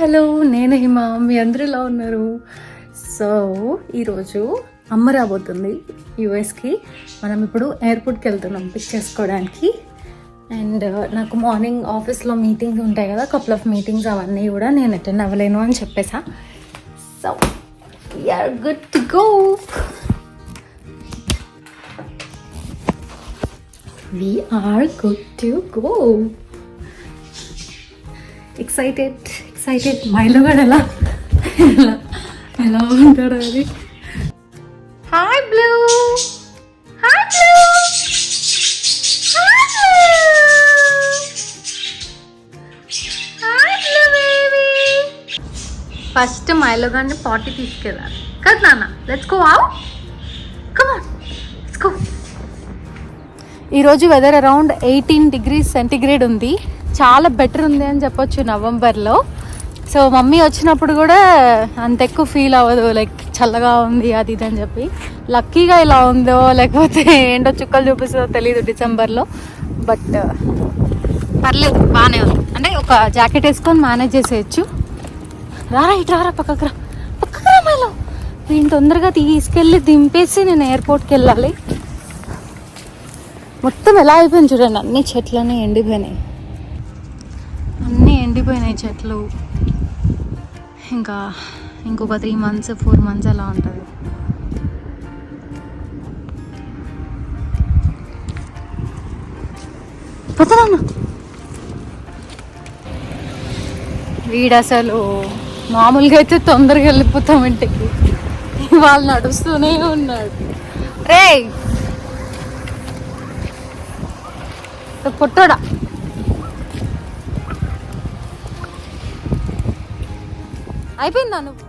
Hello నేను హిమ. మీ అందరూ ఎలా ఉన్నారు? సో ఈరోజు అమ్మ రాబోతుంది యూఎస్కి. మనం ఇప్పుడు ఎయిర్పోర్ట్కి వెళ్తున్నాం పిక్ చేసుకోవడానికి. అండ్ uh, నాకు మార్నింగ్ ఆఫీస్లో మీటింగ్స్ ఉంటాయి కదా కపుల్ ఆఫ్ మీటింగ్స్ అవన్నీ కూడా నేను అటెండ్ అవ్వలేను అని చెప్పేసా. So are good to go we are good to go excited excited Milo కూడా ఎలా? ఎలా? ఉంటాడు అది? Hi blue hi blue first Milo గారిని పార్టీ తీసుకెళ్ళాలి. కదా నాన్న let's go come on let's go ఈరోజు weather around eighteen degrees centigrade ఉంది. చాలా బెటర్ ఉంది అని చెప్పొచ్చు నవంబర్లో. సో మమ్మీ వచ్చినప్పుడు కూడా అంత ఎక్కువ ఫీల్ అవ్వదు లైక్ చల్లగా ఉంది అది ఇది అని చెప్పి. లక్కీగా ఇలా ఉందో లేకపోతే ఏంటో చుక్కలు చూపిస్తుందో తెలియదు డిసెంబర్లో బట్ పర్లేదు బాగానే ఉంది. అంటే ఒక జాకెట్ వేసుకొని మేనేజ్ చేసేయచ్చు. రారా ఇటు రారా పక్కకు రా. పక్కకు రా మేలో నేను తొందరగా తీసుకెళ్ళి దింపేసి నేను ఎయిర్పోర్ట్కి వెళ్ళాలి. మొత్తం ఎలా అయిపోయింది చూడండి అన్ని చెట్లన్నీ ఎండిపోయినాయి. అన్నీ ఎండిపోయినాయి చెట్లు. ఇంకా ఇంకొక త్రీ మంత్స్ ఫోర్ మంత్స్ అలా ఉంటుంది. పోతానన్న వీడు అసలు మామూలుగా అయితే తొందరగా వెళ్ళిపోతాం ఇంటికి. వాళ్ళు నడుస్తూనే ఉన్నాడు. రేయ్ పొట్టోడా? అయిపోయిందా నువ్వు?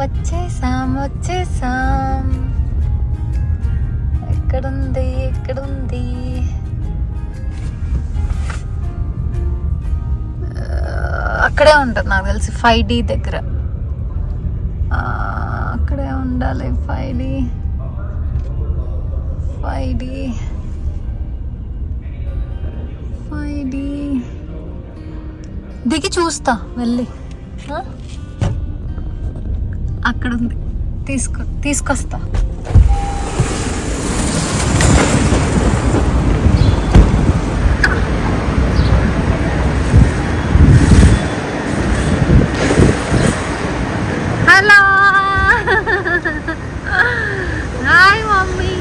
వచ్చేసాం వచ్చేసాం. ఎక్కడుంది ఎక్కడుంది? అక్కడే ఉంటుంది నాకు తెలిసి ఫైవ్ డి దగ్గర. అక్కడే ఉండాలి five D. Five D. Five D. దిగి చూస్తా వెళ్ళి. అక్కడ ఉంది తీసుకో తీసుకొస్తా హలో హాయ్ మమ్మీ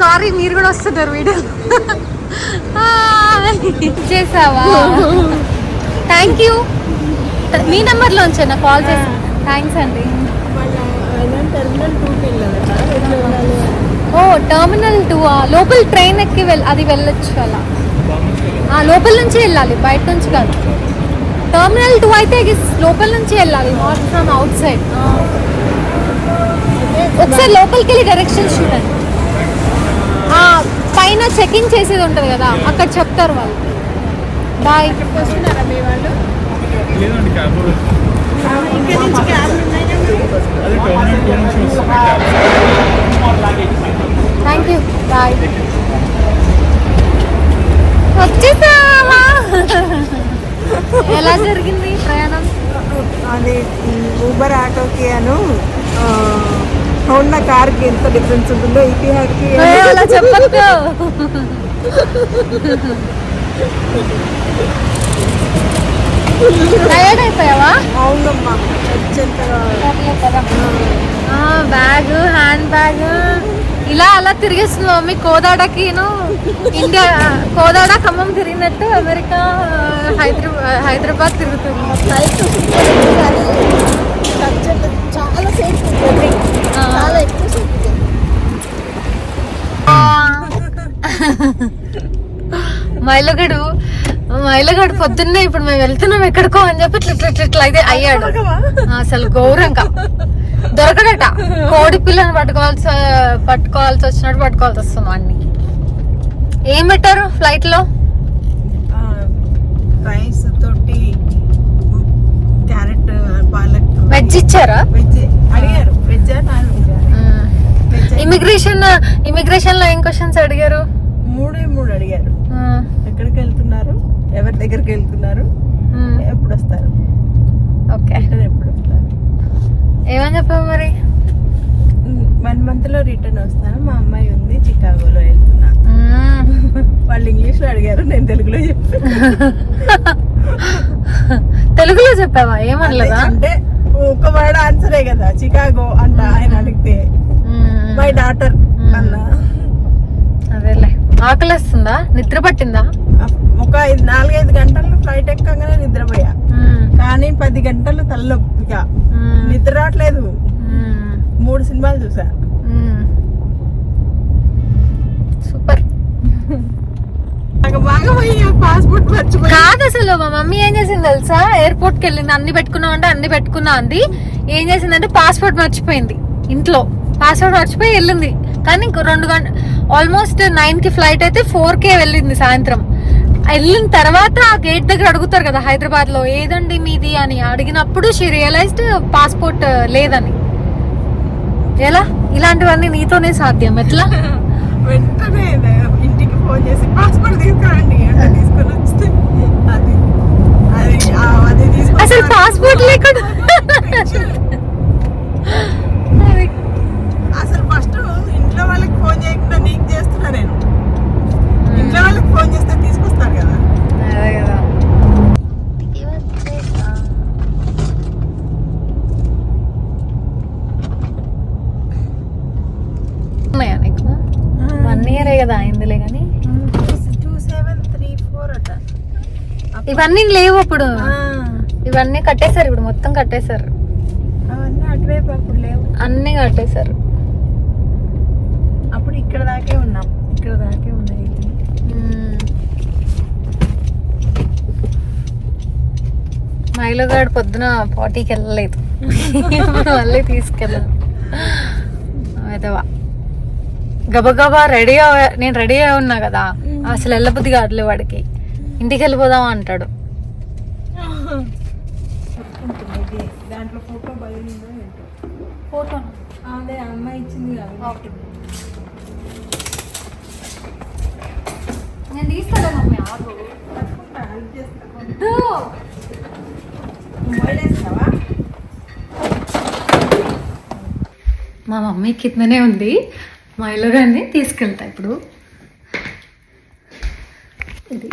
సారీ మీరు కూడా వస్తున్నారు వీడియో చేసావా? థ్యాంక్ యూ మీ నెంబర్లో నా కాల్ చేసి. థ్యాంక్స్ అండి. ఓ టర్మినల్ టూ లోపల ట్రైన్ ఎక్కి వెళ్ అది వెళ్ళొచ్చు అలా. ఆ, లోపల నుంచి వెళ్ళాలి బయట నుంచి కాదు. టర్మినల్ టూ అయితే లోపల నుంచి వెళ్ళాలి నాట్ ఫ్రమ్ అవుట్ సైడ్ ఒకసారి లోపలికి వెళ్ళి డైరెక్షన్స్ చూడండి. పైన చెకింగ్ చేసేది ఉంటుంది కదా అక్కడ చెప్తారు వాళ్ళు. బాయ్ థ్యాంక్ యూ బాయ్ వచ్చేసావా? ఎలా జరిగింది ప్రయాణం? అది ఊబర్ ఆటోకి అను హోండా కార్కి ఎంత డిఫరెన్స్ ఉంటుందో ఇతిహాకి ఏ, అలా చెప్పద్దు. టైర్డ్ అయిపోయావా? అవునమ్మా వచ్చేంతగా బ్యాగ్ హ్యాండ్ బ్యాగ్. ఇలా అలా తిరిగేస్తుంది మమ్మీ. కోదాడకిను ఇండియా కోదాడ ఖమ్మం తిరిగినట్టు అమెరికా హైదరాబాద్ హైదరాబాద్ తిరుగుతుంది. చాలా సేఫ్ ఆ. మైలగడు మైలగడు పొద్దున్నే ఇప్పుడు మేము వెళ్తున్నాం ఎక్కడికో అని చెప్పి ఇట్లా ఇట్లా ఇట్లా అయితే అయ్యాడు. అసలు ఘోరంగా దొరకడట. కోడి పిల్లని పట్టుకోవాల్సి పట్టుకోవాల్సి వచ్చినట్టు పట్టుకోవాల్సి వస్తుంది అన్ని ఏం పెట్టారు ఫ్లైట్లో రైస్ తోటి క్యారెట్ పాలక్. వెజ్ ఇచ్చారా? వెజ్ అడిగారు. వెజ్ ఇమిగ్రేషన్ ఇమిగ్రేషన్లో ఏం క్వశ్చన్స్ అడిగారు? మూడే మూడు అడిగారు. ఎక్కడికి వెళ్తున్నారు? ఎవరి దగ్గరికి వెళ్తున్నారు? ఎప్పుడు వస్తారు? ఓకే. ఎప్పుడు వస్తారు? ఏమని చెప్పావు మరి? వన్ మంత్లో రిటర్న్ వస్తాను. మా అమ్మాయి ఉంది చికాగోలో వెళ్తున్నా. వాళ్ళు ఇంగ్లీష్లో అడిగారు నేను తెలుగులో చెప్పాను తెలుగులో చెప్పావా? ఏమనలేదా? అంటే ఒక వర్డ్ ఆన్సరే కదా చికాగో అంట ఆయన అడిగితే. మై డాటర్ అన్న. అదేలే. ఆకలిస్తుందా? నిద్ర పట్టిందా? ఒక ఐదు నాలుగైదు గంటలు ఫ్లైట్ ఎక్కగానే నిద్రపోయా. కానీ పది గంటలు తలనొప్పిగా. మ్మ్. నిద్ర రావట్లేదు. మూడు సినిమాలు చూసా. సూపర్. కాదు అసలు మా మమ్మీ ఏం చేసింది తెలుసా? ఎయిర్పోర్ట్కి వెళ్ళింది అన్ని పెట్టుకున్నావు అంటే అన్ని పెట్టుకున్నా అంది. ఏం చేసిందంటే పాస్పోర్ట్ మర్చిపోయింది. ఇంట్లో. పాస్పోర్ట్ మర్చిపోయి వెళ్ళింది. కానీ ఇంకో రెండు గంట ఆల్మోస్ట్ నైన్కి ఫ్లైట్ అయితే ఫోర్ కే వెళ్ళింది సాయంత్రం. వెళ్ళిన తర్వాత ఆ గేట్ దగ్గర అడుగుతారు కదా హైదరాబాద్లో ఏదండి మీది? అని అడిగినప్పుడు షీ రియలైజ్డ్ పాస్పోర్ట్ లేదని. ఎలా? ఇలాంటివన్నీ నీతోనే సాధ్యం. ఎట్లా? వెంటనే ఇంటికి ఫోన్ చేసి పాస్పోర్ట్ తీసుకురండి తీసుకొని వస్తే అది అది అసలు పాస్పోర్ట్ లేకుండా అది అసలు ఫస్ట్ ఇంట్లో వాళ్ళకి ఫోన్ చేయకుండా చేస్తున్నా నేను ఇంట్లో వాళ్ళకి ఫోన్ చేస్తే తీసుకొస్తారు కదా. అదే కదా. ఉన్నాయా నీకు వన్ ఇయర్ కదా అయిందిలే కానీ టూ సెవెన్ త్రీ ఫోర్ అట. ఇవన్నీ లేవు అప్పుడు ఇవన్నీ కట్టేశారు ఇప్పుడు మొత్తం కట్టేశారు. అవన్నీ అటువైపు అప్పుడు లేవు. అన్ని కట్టేశారు. అప్పుడు ఇక్కడ దాకే ఉన్నాం. ఇక్కడ దాకే ఉన్నాయి మ్మ్. మైలో గాడు పొద్దున పార్టీకి వెళ్ళలేదు. మళ్ళీ తీసుకెళ్ళాను అదవా గబగబా రెడీ నేను రెడీ అయి ఉన్నా కదా. అసలు వెళ్ళబుద్ధి కాదులే వాడికి. ఇంటికి వెళ్ళిపోదాం అంటాడు. ఫోటో అదే అమ్మాయి ఇచ్చింది కదా. నేను తీసుకెళ్ళాను మమ్మీ ఆగు వద్దు. మా మమ్మీ కిందనే ఉంది. మా ఇల్లు గారిని తీసుకెళ్తా ఇప్పుడు. ఇది.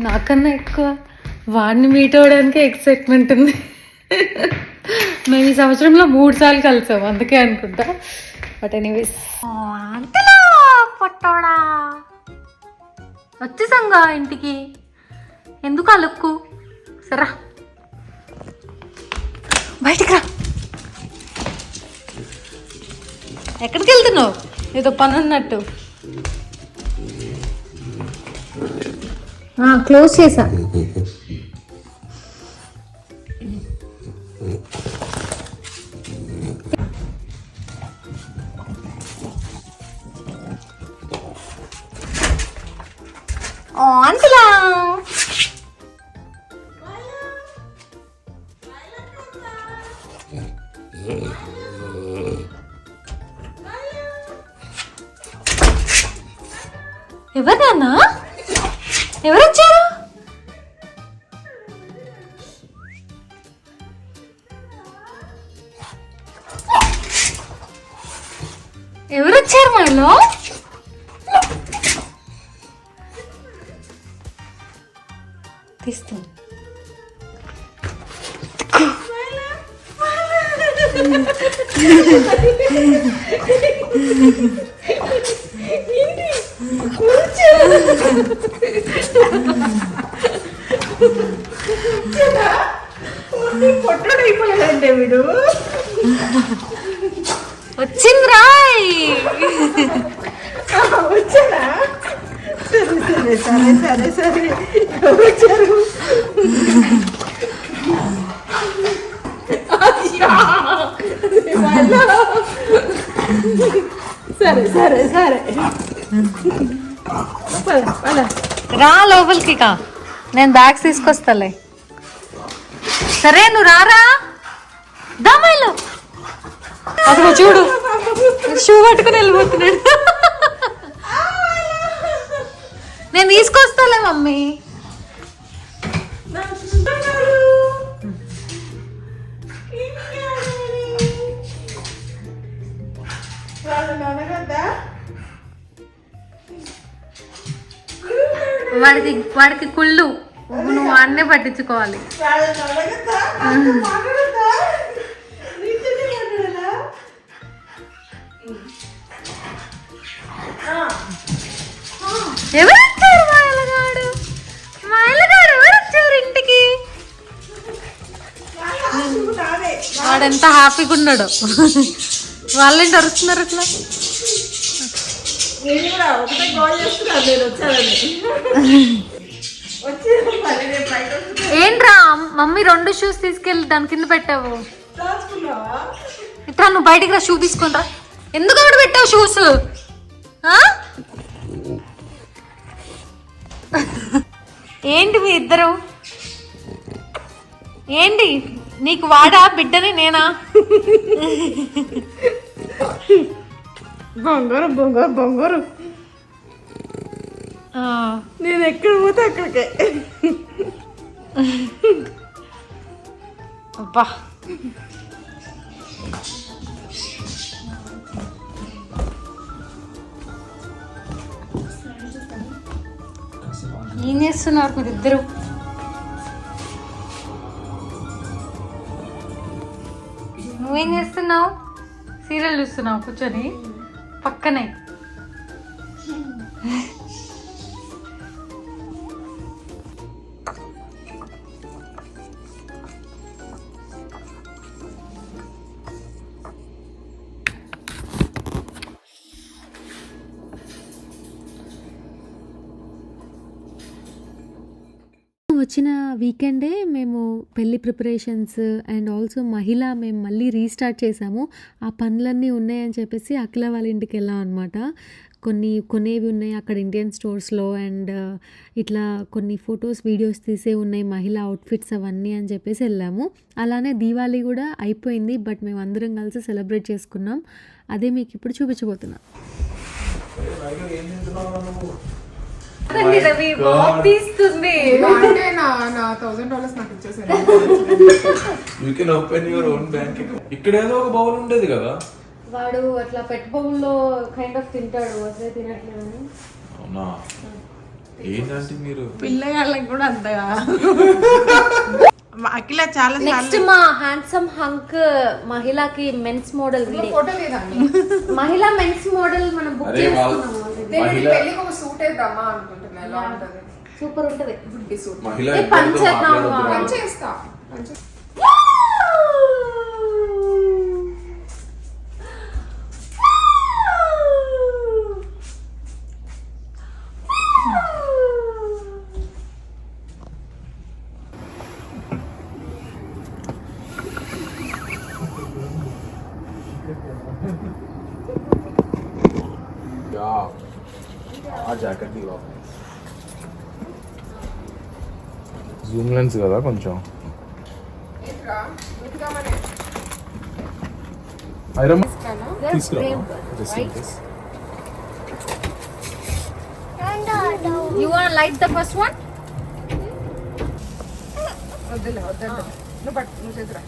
నాకన్నా ఎక్కువ వాడిని మీట్ అవ్వడానికి ఎక్సైట్మెంట్ ఉంది. మేము ఈ సంవత్సరంలో మూడు సార్లు కలిసాం అందుకే అనుకుంటా. But anyways పట్టోడా? వచ్చేసాంగా ఇంటికి. ఎందుకు అలుక్కు సరా బయటికి రా. ఎక్కడికి వెళ్తున్నావు? ఏదో పని ఉన్నట్టు. క్లోజ్ చేసా. అంతలా ఎవరు నాన్న ఎవరు వచ్చారు ఎవరు వచ్చారు మనలో? తీస్తుంది పొట్టడు అయిపోయాడంటే వీడు వచ్చింది రాయ్. వచ్చాడా సరే సరే సరే సరే సరే వచ్చారు సరే సరే సరే రా లోపలికి కా. నేను బ్యాగ్స్ తీసుకొస్తాలే. సరే నువ్వు రారా? దామాయిలో అసలు చూడు. షూ పట్టుకుని వెళ్ళిపోతున్నాడు. నేను తీసుకొస్తాలే మమ్మీ. వాడికి వాడికి కుళ్ళు. నువ్వు అన్నే పట్టించుకోవాలి. ఎవరు వాడెంత హ్యాపీగా ఉన్నాడు. వాళ్ళేంటి అరుస్తున్నారు అట్లా. ఏంట్రా మమ్మీ రెండు షూస్ తీసుకెళ్ళి దాని కింద పెట్టావు? ఇట్లా నువ్వు బయటికి రా షూ తీసుకుంటా ఎందుకు అక్కడ పెట్టావు షూస్ ఏంటి మీ ఇద్దరు? ఏంటి? నీకు వాడా బిడ్డని నేనా? బొంగరు బొంగరు బొంగరు. ఆ, నేను ఎక్కడ పోతే అక్కడికే. అబ్బా. ఏం చేస్తున్నారు మీరు చేస్తున్నావు సీరియల్ చూస్తున్నావు కూర్చొని. పక్కనే. వచ్చిన వీకెండే పెళ్ళి ప్రిపరేషన్స్ అండ్ ఆల్సో మహిళ మేము మళ్ళీ రీస్టార్ట్ చేసాము ఆ పనులన్నీ ఉన్నాయని చెప్పేసి అఖిల వాళ్ళ ఇంటికి వెళ్ళాం అనమాట కొన్ని కొనేవి ఉన్నాయి అక్కడ ఇండియన్ స్టోర్స్లో అండ్ uh, ఇట్లా కొన్ని ఫొటోస్ వీడియోస్ తీసే ఉన్నాయి మహిళ అవుట్ఫిట్స్ అవన్నీ అని చెప్పేసి వెళ్ళాము. అలానే దీవాళీ కూడా అయిపోయింది బట్ మేము అందరం కలిసి సెలబ్రేట్ చేసుకున్నాం. అదే మీకు ఇప్పుడు చూపించబోతున్నాం. You can open your own bank ఇక్కడ ఏదో ఒక బౌల్ ఉండేది కదా? వాడు అట్లా పెట్ బౌల్లో కైండ్ ఆఫ్ తింటాడు అసలే తినట్లేదని అవునా? ఏంటంటే మీరు? పిల్లగాళ్ళకి కూడా అంతగా అఖిల చాలా నెక్స్ట్ మా హ్యాండ్సమ్ హంక్ మహిళకి మెన్స్ మోడల్ మహిళా మెన్స్ మోడల్ మనం బుక్ చేసుకున్నాము. పెళ్ళికి ఒక సూట్ వేద్దామా అనుకుంటున్నా. ఎలా ఉంటుంది? సూపర్ ఉంటది. గుడ్డి సూట్ మహిళ ఏ ఇద్దరితో పంచ మాట్లాడొద్దు కావా? వాళ్ళు. చేస్తా యా. ఆ జాకెట్ తీవా లెన్స్ కదా కొంచెం. తీసుకురా వద్దులే వద్దు నువ్వు పట్టు నువ్వు చేతురా.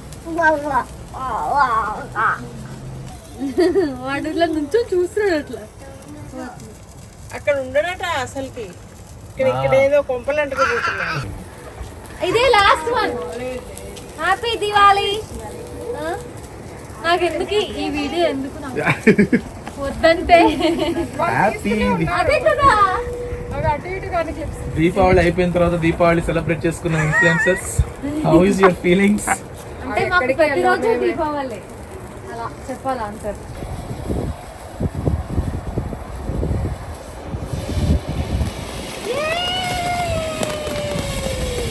వాడు ఇట్లా నుంచో చూస్తున్నాడు అట్లా. అక్కడ ఉండడట అసలుకి. ఇక్కడ ఇక్కడ ఏదో కొంపలు అంటుకుపోతున్నా ఇదే లాస్ట్ వన్ హ్యాపీ దివాలి నాకు ఎందుకు ఈ వీడియో ఎందుకు వద్దంటే. అదే కదా. దీపావళి అయిపోయిన తర్వాత దీపావళి సెలబ్రేట్ చేసుకున్న influencers how is your feelings అంటే మాకు ప్రతిరోజు దీపావళి. అలా చెప్పాలి ఆన్సర్